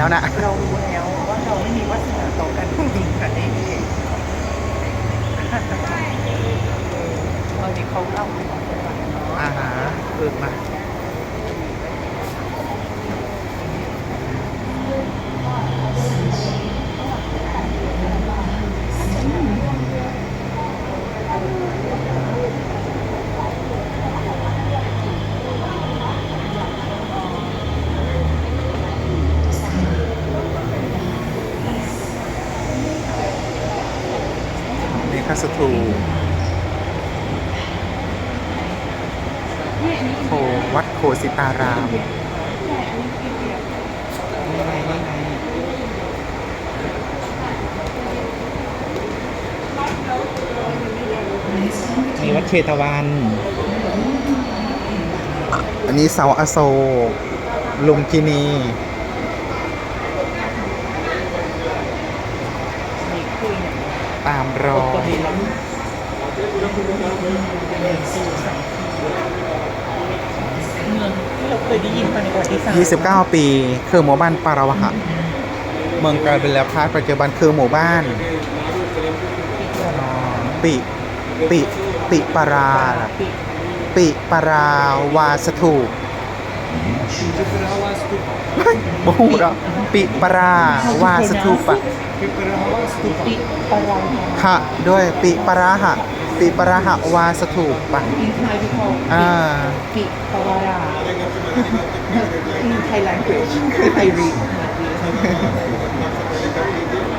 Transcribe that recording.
แล้วนะเรารู้แล้วว่าเราไม่มีวาสนาต่อกันจริงๆค่ะนี่ตอนนี้เขาเล่าให้ฟังเนาะอ่าฮะเออมา นี่คัสทูโควัดโคสิตารามนี่ไงนี่ไงมีวัดเชตวัน อันนี้เสาอโศกลุมพินี มีคุยเนี่ย ตามรอก็ยมีแล้วเมืองที่เราเคยได้ยินมาในประวัติศาสตร์29 ปี คือหมู่บ้านปาราวหะเมืองกาลเป็นแล้วพาปัจจุบันคือหมู่บ้านปิปิปิปาราล่ะปีปิปาราวาสถูปเฮ้ยบูรอปิปาราวาสถูปะ ปีปาราหะด้วยปิปาราหะปิปาราหะวาสถูปปะอินไทยพี่พออ่าปีปาราอินไทยแ